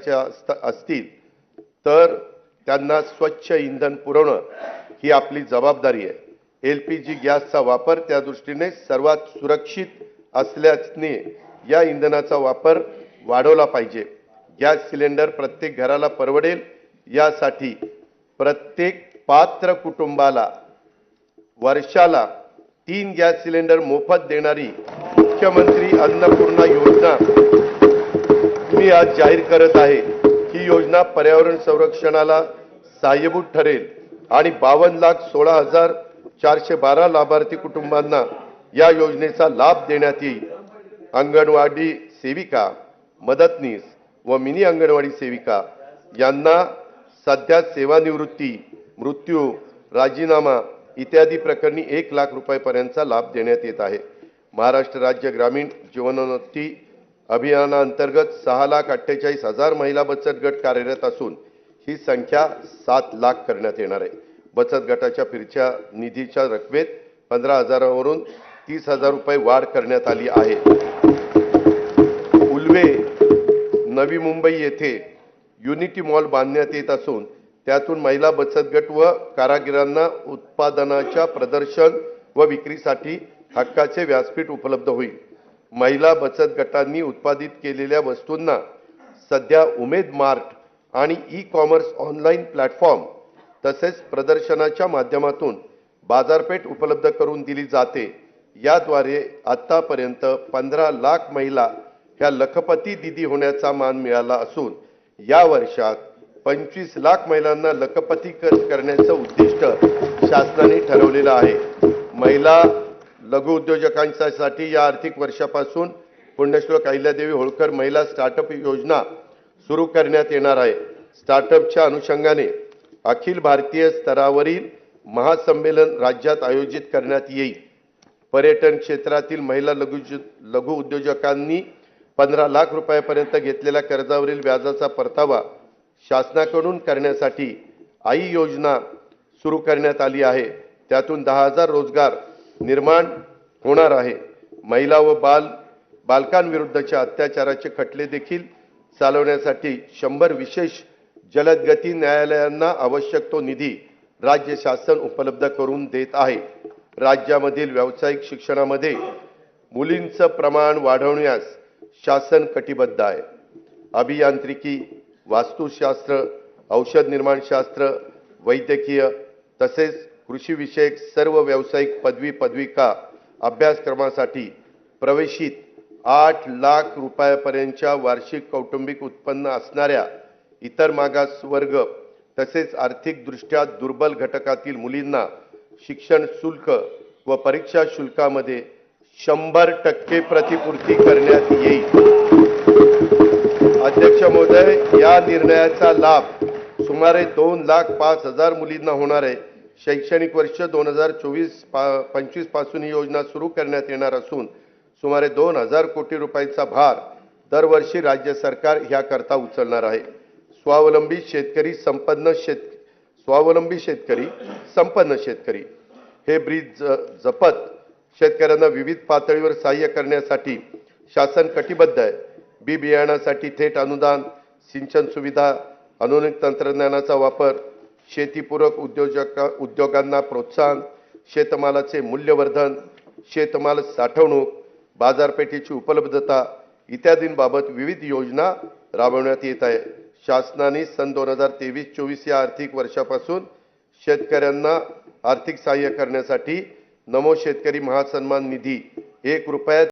करायच्या असत- असतील तर त्यांना स्वच्छ इंधन पुरवणं ही आपली जबाबदारी आहे. एल पी जी गॅसचा वापर त्या दृष्टीने सर्वात सुरक्षित असल्याने या इंधनाचा वापर वाढवला पाहिजे. गॅस सिलेंडर प्रत्येक घराला परवडेल यासाठी प्रत्येक पात्र कुटुंबाला वर्षाला तीन गॅस सिलेंडर मोफत देणारी मुख्यमंत्री अन्नपूर्णा योजना मी आज जाहीर करत आहे ही योजना पर्यावरण संरक्षणाला सहाय्यभूत ठरेल आणि बावन्न लाख सोळा हजार चारशे बारा लाभार्थी कुटुंबांना या योजनेचा लाभ देण्यात येईल. अंगणवाडी सेविका मदतनीस व मिनी अंगणवाडी सेविका यांना सध्या सेवानिवृत्ती मृत्यू राजीनामा इत्यादी प्रकरणी एक लाख रुपयापर्यंतचा लाभ देण्यात येत आहे. महाराष्ट्र राज्य ग्रामीण जीवनोन्नती अभियानाअंतर्गत सहा लाख अठ्ठेचाळीस हजार महिला बचत गट कार्यरत असून ही संख्या सात लाख करण्यात येणार आहे. बचत गटाच्या फिरच्या निधीच्या रकमेत पंधरा हजारावरून तीस हजार रुपये वाढ करण्यात आली आहे. उल्वे नवी मुंबई येथे युनिटी मॉल बांधण्यात येत असून त्यातून महिला बचत गट व कारागिरांना उत्पादनाच्या प्रदर्शन व विक्रीसाठी हक्काचे व्यासपीठ उपलब्ध होईल. महिला बचत गटांनी उत्पादित केलेल्या वस्तूंना सध्या उमेद मार्ट आणि ई कॉमर्स ऑनलाईन प्लॅटफॉर्म तसेच प्रदर्शनाच्या माध्यमातून बाजारपेठ उपलब्ध करून दिली जाते. याद्वारे आत्तापर्यंत पंधरा लाख महिला ह्या लखपती दिदी होण्याचा मान मिळाला असून या वर्षात पंचवीस लाख महिलांना लखपती करण्याचं उद्दिष्ट शासनाने ठरवलेलं आहे. महिला लघुउद्योजकांसाठी या आर्थिक वर्षापासून पुण्यश्लोक अहिल्यादेवी होळकर महिला स्टार्टअप योजना सुरू करण्यात येणार आहे. स्टार्टअपच्या अनुषंगाने अखिल भारतीय स्तरावरील महासंमेलन राज्यात आयोजित करण्यात येईल. पर्यटन क्षेत्रातील महिला लघु लघु उद्योजकांनी पंधरा लाख रुपयापर्यंत घेतलेल्या कर्जावरील व्याजाचा परतावा शासनाकडून करण्यासाठी आई योजना सुरू करण्यात आली आहे. त्यातून दहा हजार रोजगार निर्माण होणार आहे. महिला व बाल बालकांविरुद्धच्या अत्याचाराचे खटले देखील चालवण्यासाठी शंभर विशेष जलदगती न्यायालयांना आवश्यक तो निधी राज्य शासन उपलब्ध करून देत आहे. राज्यामधील व्यावसायिक शिक्षणामध्ये मुलींचं प्रमाण वाढवण्यास शासन कटिबद्ध आहे. अभियांत्रिकी वास्तुशास्त्र औषध निर्माणशास्त्र वैद्यकीय तसेच कृषीविषयक सर्व व्यावसायिक पदवी पदविका अभ्यासक्रमासाठी प्रवेशित आठ लाख रुपयापर्यंतच्या वार्षिक कौटुंबिक उत्पन्न असणाऱ्या इतर मागासवर्ग तसेच आर्थिकदृष्ट्या दुर्बल घटकातील मुलींना शिक्षण शुल्क व परीक्षा शुल्कामध्ये शंभर टक्के प्रतिपूर्ती करण्यात येईल. अध्यक्ष महोदय या निर्णयाचा लाभ सुमारे दोन लाख पाच हजार मुलींना होणार आहे. शैक्षणिक वर्ष दोन हजार चोवीस पा पंचवीसपासून ही योजना सुरू करण्यात येणार असून सुमारे दोन हजार कोटी रुपयांचा भार दरवर्षी राज्य सरकार ह्याकरता उचलणार आहे. स्वावलंबी शेतकरी संपन्न शेत स्वावलंबी शेतकरी संपन्न शेतकरी. हे ब्रीज ज- जपत शेतकऱ्यांना विविध पातळीवर सहाय्य करण्यासाठी शासन कटिबद्ध आहे. बी बियाणासाठी थेट अनुदान सिंचन सुविधा आधुनिक तंत्रज्ञानाचा वापर शेतीपूरक उद्योजक उद्योगांना प्रोत्साहन शेतमालाचे मूल्यवर्धन शेतमाल साठवणूक बाजारपेठेची उपलब्धता इत्यादींबाबत विविध योजना राबवण्यात येत आहे. शासनाने सन दोन हजार तेवीस चोवीस या आर्थिक वर्षापासून शेतकऱ्यांना आर्थिक सहाय्य करण्यासाठी नमो शेतकरी महासन्मान निधी एक रुपयात